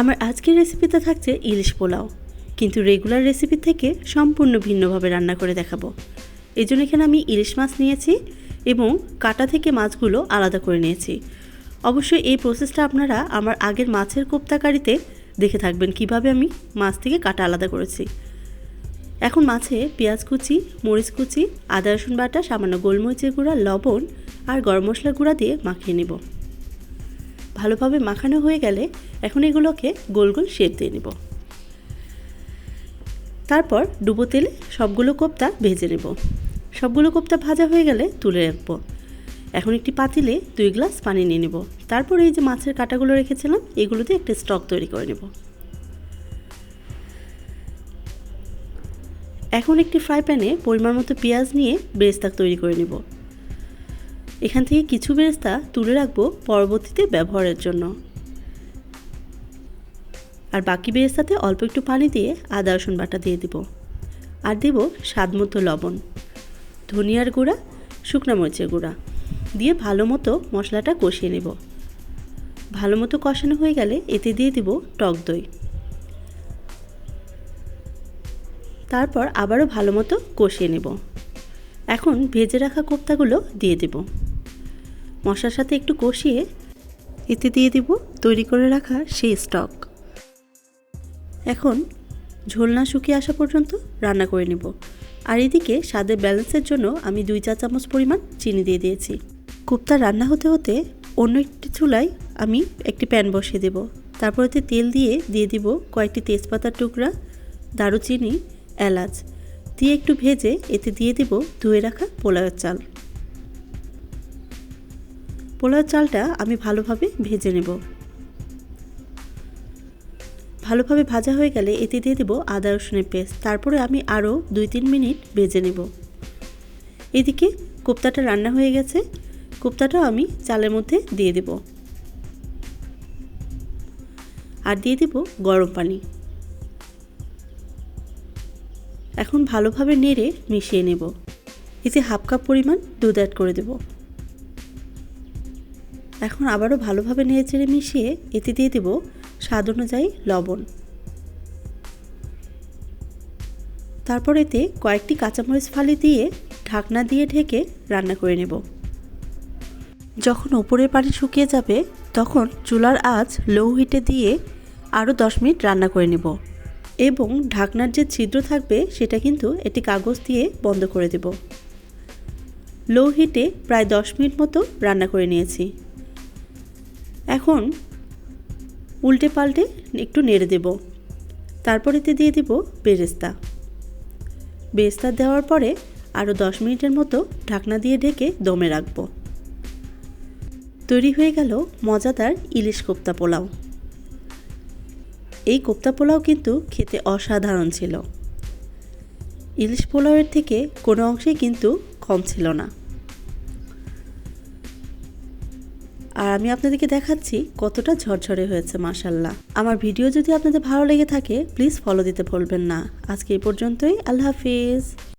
আমার আজকের রেসিপিতে থাকছে ইলিশ পোলাও। কিন্তু রেগুলার রেসিপি থেকে সম্পূর্ণ ভিন্নভাবে রান্না করে দেখাবো। এই জন্য এখানে আমি ইলিশ মাছ নিয়েছি এবং কাটা থেকে মাছগুলো আলাদা করে নিয়েছি। অবশ্যই এই প্রসেসটা আপনারা আমার আগের মাছের কোপ্তাকারিতে দেখে থাকবেন কীভাবে আমি মাছ থেকে কাটা আলাদা করেছি। এখন মাছে পেঁয়াজ কুচি, মরিচ কুচি, আদা রসুন বাটা, সামান্য গোলমরিচের গুঁড়া, লবণ আর গরম মশলার গুঁড়া দিয়ে মাখিয়ে নেব। ভালোভাবে মাখানো হয়ে গেলে এখন এগুলোকে গোল গোল শেপ দিয়ে নেব। তারপর ডুবো তেলে সবগুলো কোপ্তা ভেজে নেব। সবগুলো কোপ্তা ভাজা হয়ে গেলে তুলে রাখব। এখন একটি পাতিলে দুই গ্লাস পানি নিয়ে নেব। তারপর এই যে মাছের কাটাগুলো রেখেছিলাম এগুলোতে একটা স্টক তৈরি করে নেব। এখন একটি ফ্রাই প্যানে পরিমাণ মতো পেঁয়াজ নিয়ে বেরেস্তা তৈরি করে নেব। এখান থেকে কিছু বেরেস্তা তুলে রাখব পরবর্তীতে ব্যবহারের জন্য। আর বাকি বেরেস্তাতে অল্প একটু পানি দিয়ে আদা, রসুন বাটা দিয়ে দেব। আর দেব স্বাদ মতো লবণ, ধনিয়ার গুঁড়া, শুকনো মরিচের গুঁড়া। দিয়ে ভালো মতো মশলাটা কষিয়ে নেব। ভালো মতো কষানো হয়ে গেলে এতে দিয়ে দিব টক দই। তারপর আবারও ভালো মতো কষিয়ে নেব। এখন ভেজে রাখা কোপ্তাগুলো দিয়ে দেব। মশলার সাথে একটু কষিয়ে এতে দিয়ে দিব তৈরি করে রাখা সেই স্টক। এখন ঝোল না শুকিয়ে আসা পর্যন্ত রান্না করে নেব। আর এদিকে স্বাদের ব্যালেন্সের জন্য আমি দুই চা চামচ পরিমাণ চিনি দিয়ে দিয়েছি। কোপ্তা রান্না হতে হতে অন্য একটি চুলায় আমি একটি প্যান বসিয়ে দেব। তারপর এতে তেল দিয়ে দিয়ে দিব কয়েকটি তেজপাতার টুকরা, দারুচিনি, এলাচ। দিয়ে একটু ভেজে এতে দিয়ে দেব ধুয়ে রাখা পোলাওয়ের চাল। পোলাওয়ের চালটা আমি ভালোভাবে ভেজে নেব। ভালোভাবে ভাজা হয়ে গেলে এতে দিয়ে দেবো আদা রসুনের পেস্ট। তারপরে আমি আরও দুই তিন মিনিট ভেজে নেব। এদিকে কোপ্তাটা রান্না হয়ে গেছে। কোপ্তাটাও আমি চালের মধ্যে দিয়ে দেব। আর দিয়ে দেব গরম পানি। এখন ভালোভাবে নেড়ে মিশিয়ে নেব। এতে হাফ কাপ পরিমাণ দুধ অ্যাড করে দেব। এখন আবারও ভালোভাবে নেড়ে চেড়ে মিশিয়ে এতে দিয়ে দেব স্বাদ অনুযায়ী লবণ। তারপর এতে কয়েকটি কাঁচামরিচ ফালি দিয়ে ঢাকনা দিয়ে ঢেকে রান্না করে নেব। যখন ওপরের পানি শুকিয়ে যাবে, তখন চুলার আঁচ লো হিটে দিয়ে আরও দশ মিনিট রান্না করে নেব এবং ঢাকনার যে ছিদ্র থাকবে, সেটা কিন্তু একটি কাগজ দিয়ে বন্ধ করে দেব। লো হিটে প্রায় দশ মিনিট মতো রান্না করে নিয়েছি। এখন উল্টে পাল্টে একটু নেড়ে দেব। তারপর এতে দিয়ে দেব বেরেস্তা। বেরেস্তা দেওয়ার পরে আরও দশ মিনিটের মতো ঢাকনা দিয়ে ঢেকে দমে রাখব। তৈরি হয়ে গেল মজাদার ইলিশ কোপ্তা পোলাও। এই কোপ্তা পোলাও কিন্তু খেতে অসাধারণ ছিল। ইলিশ পোলাওয়ের থেকে কোনো অংশেই কিন্তু কম ছিল না। আর আমি আপনাদেরকে দেখাচ্ছি কতটা ঝরঝরে হয়েছে মাসাল্লাহ আমার ভিডিও যদি আপনাদের ভালো লেগে থাকে প্লিজ ফলো দিতে ভুলবেন না। আজকে এই পর্যন্তই, আল্লাহ হাফিজ।